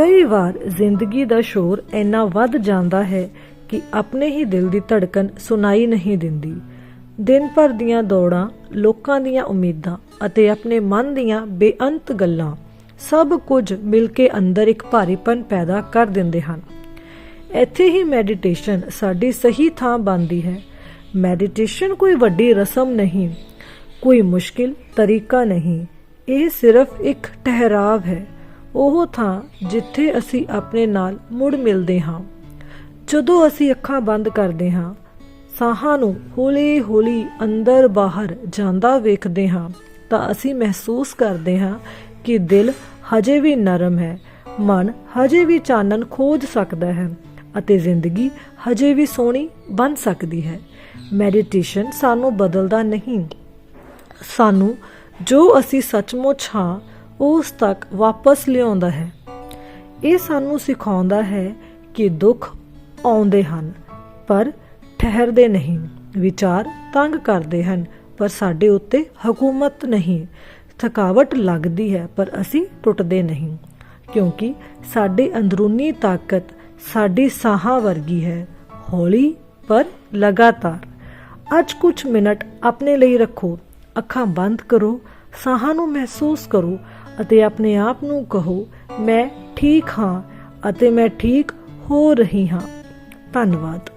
ਕਈ ਵਾਰ ਜ਼ਿੰਦਗੀ ਦਾ ਸ਼ੋਰ ਇੰਨਾ ਵੱਧ ਜਾਂਦਾ ਹੈ ਕਿ ਆਪਣੇ ਹੀ ਦਿਲ ਦੀ ਧੜਕਣ ਸੁਣਾਈ ਨਹੀਂ ਦਿੰਦੀ। ਦਿਨ ਭਰ ਦੀਆਂ ਦੌੜਾਂ, ਲੋਕਾਂ ਦੀਆਂ ਉਮੀਦਾਂ ਅਤੇ ਆਪਣੇ ਮਨ ਦੀਆਂ ਬੇਅੰਤ ਗੱਲਾਂ ਸਭ ਕੁਝ ਮਿਲ ਕੇ ਅੰਦਰ ਇੱਕ ਭਾਰੀਪਨ ਪੈਦਾ ਕਰ ਦਿੰਦੇ ਹਨ। ਇੱਥੇ ਹੀ ਮੈਡੀਟੇਸ਼ਨ ਸਾਡੀ ਸਹੀ ਥਾਂ ਬਣਦੀ ਹੈ। ਮੈਡੀਟੇਸ਼ਨ ਕੋਈ ਵੱਡੀ ਰਸਮ ਨਹੀਂ, ਕੋਈ ਮੁਸ਼ਕਿਲ ਤਰੀਕਾ ਨਹੀਂ, ਇਹ ਸਿਰਫ ਇੱਕ ਠਹਿਰਾਵ ਹੈ। ਉਹ ਥਾਂ ਜਿੱਥੇ ਅਸੀਂ ਆਪਣੇ ਨਾਲ ਮੁੜ ਮਿਲਦੇ ਹਾਂ। ਜਦੋਂ ਅਸੀਂ ਅੱਖਾਂ ਬੰਦ ਕਰਦੇ ਹਾਂ, ਸਾਹਾਂ ਨੂੰ ਹੌਲੀ-ਹੌਲੀ ਅੰਦਰ ਬਾਹਰ ਜਾਂਦਾ ਵੇਖਦੇ ਹਾਂ, ਤਾਂ ਅਸੀਂ ਮਹਿਸੂਸ ਕਰਦੇ ਹਾਂ ਕਿ ਦਿਲ ਹਜੇ ਵੀ ਨਰਮ ਹੈ, ਮਨ ਹਜੇ ਵੀ ਚਾਨਣ ਖੋਜ ਸਕਦਾ ਹੈ ਅਤੇ ਜ਼ਿੰਦਗੀ ਹਜੇ ਵੀ ਸੋਹਣੀ ਬਣ ਸਕਦੀ ਹੈ। ਮੈਡੀਟੇਸ਼ਨ ਸਾਨੂੰ ਬਦਲਦਾ ਨਹੀਂ। ਸਾਨੂੰ ਜੋ ਅਸੀਂ ਸੱਚਮੁੱਚ ਹਾਂ ਉਸ ਤੱਕ ਵਾਪਸ ਲਿਆਉਂਦਾ ਹੈ। ਇਹ ਸਾਨੂੰ ਸਿਖਾਉਂਦਾ ਹੈ ਕਿ ਦੁੱਖ ਆਉਂਦੇ ਹਨ, ਪਰ ਠਹਿਰਦੇ ਨਹੀਂ। ਵਿਚਾਰ ਤੰਗ ਕਰਦੇ ਹਨ, ਪਰ ਸਾਡੇ ਉੱਤੇ ਹਕੂਮਤ ਨਹੀਂ। ਥਕਾਵਟ ਲੱਗਦੀ ਹੈ, ਪਰ ਅਸੀਂ ਟੁੱਟਦੇ ਨਹੀਂ। ਕਿਉਂਕਿ ਸਾਡੀ ਅੰਦਰੂਨੀ ਤਾਕਤ ਸਾਡੀ ਸਾਹਾਂ ਵਰਗੀ ਹੈ, ਹੌਲੀ ਪਰ ਲਗਾਤਾਰ। ਅੱਜ ਕੁਝ ਮਿੰਟ ਆਪਣੇ ਲਈ ਰੱਖੋ, ਅੱਖਾਂ ਬੰਦ ਕਰੋ ਸਾਹਾਂ ਨੂੰ ਮਹਿਸੂਸ ਕਰੋ ਅਤੇ ਆਪਣੇ ਆਪ ਨੂੰ ਕਹੋ, ਮੈਂ ਠੀਕ ਹਾਂ ਅਤੇ ਮੈਂ ਠੀਕ ਹੋ ਰਹੀ ਹਾਂ। ਧੰਨਵਾਦ।